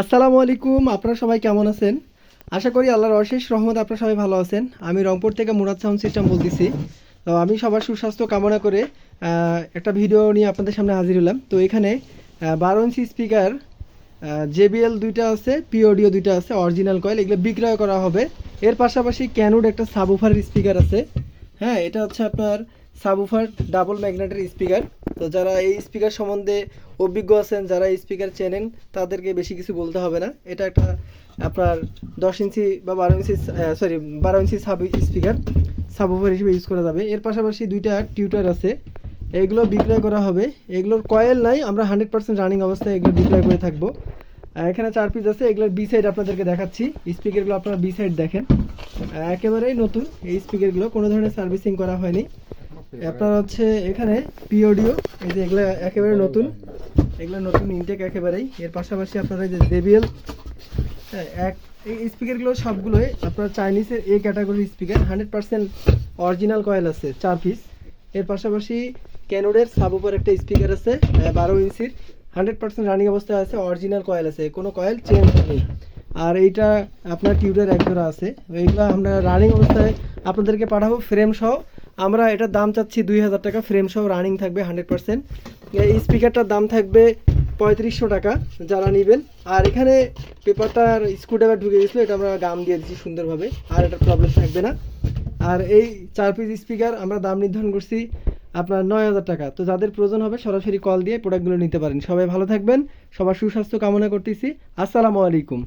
আসসালামু আলাইকুম, আপনারা সবাই কেমন আছেন? আশা করি আল্লাহর অশেষ রহমত আপনারা সবাই ভালো আছেন। আমি রংপুর থেকে মুরাদ সাউন্ড সিস্টেম বলতেছি। তো আমি সবার সুস্বাস্থ্য কামনা করে একটা ভিডিও নিয়ে আপনাদের সামনে হাজির হলাম। তো এখানে বারো ইঞ্চি স্পিকার জেবিএল দুইটা আছে, পিওডিও দুইটা আছে, অরিজিনাল কয়েল, এগুলো বিক্রয় করা হবে। এর পাশাপাশি ক্যানুড একটা সাবুফারের স্পিকার আছে। হ্যাঁ এটা হচ্ছে আপনার সাবুফার ডাবল ম্যাগনেটের স্পিকার। তো যারা এই স্পিকার সম্বন্ধে অভিজ্ঞ আছেন, যারা এই স্পিকার চেনেন, তাদেরকে বেশি কিছু বলতে হবে না। এটা একটা আপনার দশ ইঞ্চি বা বারো ইঞ্চি সরি বারো ইঞ্চি সাব স্পিকার। সাবুফার হিসেবে ইউজ করা যাবে। এর পাশাপাশি দুইটা টিউটার আছে। এগুলো বিক্রয় করা হবে। এগুলোর কয়েল নাই, আমরা হান্ড্রেড পার্সেন্ট রানিং অবস্থায় এগুলো বিক্রয় করে থাকব। এখানে চার পিস আছে, এগুলোর বি সাইড আপনাদেরকে দেখাচ্ছি। স্পিকারগুলো আপনারা বি সাইড দেখেন। একেবারেই নতুন, এই স্পিকারগুলো কোনো ধরনের সার্ভিসিং করা হয়নি। আপনার হচ্ছে এখানে পিওডিও এই যে এগুলো একেবারে নতুন। এগুলো নতুন ইনটেক একেবারেই। এর পাশাপাশি আপনারা যে জেবিএল এক এই স্পিকারগুলো সবগুলোই আপনার চাইনিজের এ ক্যাটাগরির speaker hundred percent original coil আছে, চার পিস এর পাশাপাশি ক্যানোডের সাব উপর একটা স্পিকার আছে বারো ইঞ্চির। হান্ড্রেড পার্সেন্ট রানিং অবস্থায় আছে অরিজিনাল কয়েল আছে, কোনো কয়েল চেঞ্জ নেই। আর এইটা আপনার টিউটার এক জোড়া আছে। এইগুলো আমরা রানিং অবস্থায় আপনাদেরকে পাঠাবো ফ্রেম সহ। আমরা এটার দাম চাচ্ছি দুই হাজার টাকা ফ্রেম সহ রানিং থাকবে হান্ড্রেড পার্সেন্ট এই স্পিকারটার দাম থাকবে পঁয়ত্রিশশো টাকা, যারা নেবেন। আর এখানে পেপারটার স্ক্রুড্রাইভার ঢুকে গেছিল, এটা আমরা গাম দিয়ে দিচ্ছি সুন্দরভাবে, আর এটা প্রবলেম থাকবে না। আর এই চার পিস স্পিকার আমরা দাম নির্ধারণ করছি আপনার নয় হাজার টাকা। তো যাদের প্রয়োজন হবে সরাসরি কল দিয়ে প্রোডাক্টগুলো নিতে পারেন। সবাই ভালো থাকবেন, সবার সুস্বাস্থ্য কামনা করতেছি। আসসালামু আলাইকুম।